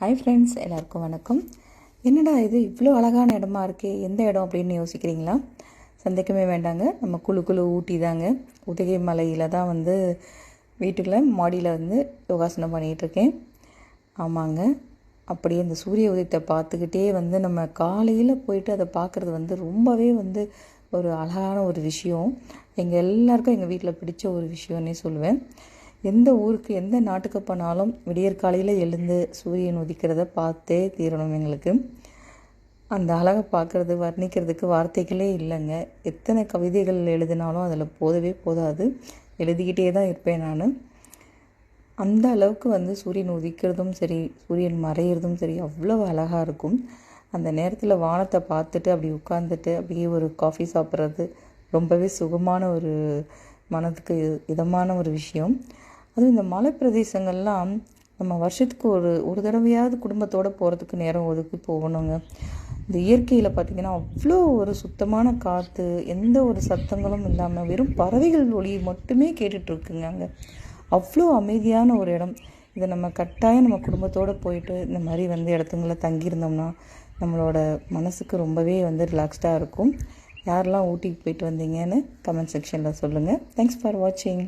Hi friends எல்லாருக்கும் வணக்கம். என்னடா இது இவ்வளோ அழகான இடமா இருக்கே? எந்த இடம் அப்படின்னு யோசிக்கிறீங்களா? சந்தேகமே வேண்டாங்க. நம்ம குழு குழு ஊட்டி தாங்க உதகை மலையில் தான் வந்து வீட்டுக்குள்ள மாடியில் வந்து யோகாசனம் பண்ணிகிட்ருக்கேன் ஆமாங்க. அப்படியே இந்த சூரிய உதயத்தை பார்த்துக்கிட்டே வந்து நம்ம காலையில் போயிட்டு அதை பார்க்குறது வந்து ரொம்பவே வந்து ஒரு அழகான ஒரு விஷயம். எங்கள் எல்லாருக்கும் எங்கள் வீட்டில் பிடிச்ச ஒரு விஷயம்னே சொல்லுவேன். எந்த ஊருக்கு எந்த நாட்டுக்கு போனாலும் விடியற்காலையில் எழுந்து சூரியன் உதிக்கிறத பார்த்தே தீரணும் எங்களுக்கு. அந்த அழகை பார்க்குறது வர்ணிக்கிறதுக்கு வார்த்தைகளே இல்லைங்க. எத்தனை கவிதைகள் எழுதினாலும் அதில் போதவே போதாது. எழுதிக்கிட்டே தான் இருப்பேன் நான். அந்த அளவுக்கு வந்து சூரியன் உதிக்கிறதும் சரி சூரியன் மறையிறதும் சரி அவ்வளோ அழகாக இருக்கும். அந்த நேரத்தில் வானத்தை பார்த்துட்டு அப்படி உட்காந்துட்டு அப்படியே ஒரு காஃபி சாப்பிட்றது ரொம்பவே சுகமான ஒரு மனதுக்கு இதமான ஒரு விஷயம். அதுவும் இந்த மலை பிரதேசங்கள்லாம் நம்ம வருஷத்துக்கு ஒரு ஒரு தடவையாவது குடும்பத்தோடு போகிறதுக்கு நேரம் ஒதுக்கி போகணுங்க. இந்த இயற்கையில் பார்த்திங்கன்னா அவ்வளோ ஒரு சுத்தமான காற்று எந்த ஒரு சத்தங்களும் இல்லாமல் வெறும் பறவைகள் ஒளி மட்டுமே கேட்டுட்ருக்குங்க அங்கே அவ்வளோ அமைதியான ஒரு இடம். இதை நம்ம கட்டாயம் நம்ம குடும்பத்தோடு போயிட்டு இந்த மாதிரி வந்து இடத்துங்களில் தங்கியிருந்தோம்னா நம்மளோட மனசுக்கு ரொம்பவே வந்து ரிலாக்ஸ்டாக இருக்கும். யாரெல்லாம் ஊட்டிக்கு போயிட்டு வந்தீங்கன்னு கமெண்ட் செக்ஷனில் சொல்லுங்கள் தேங்க்ஸ் ஃபார் வாட்சிங்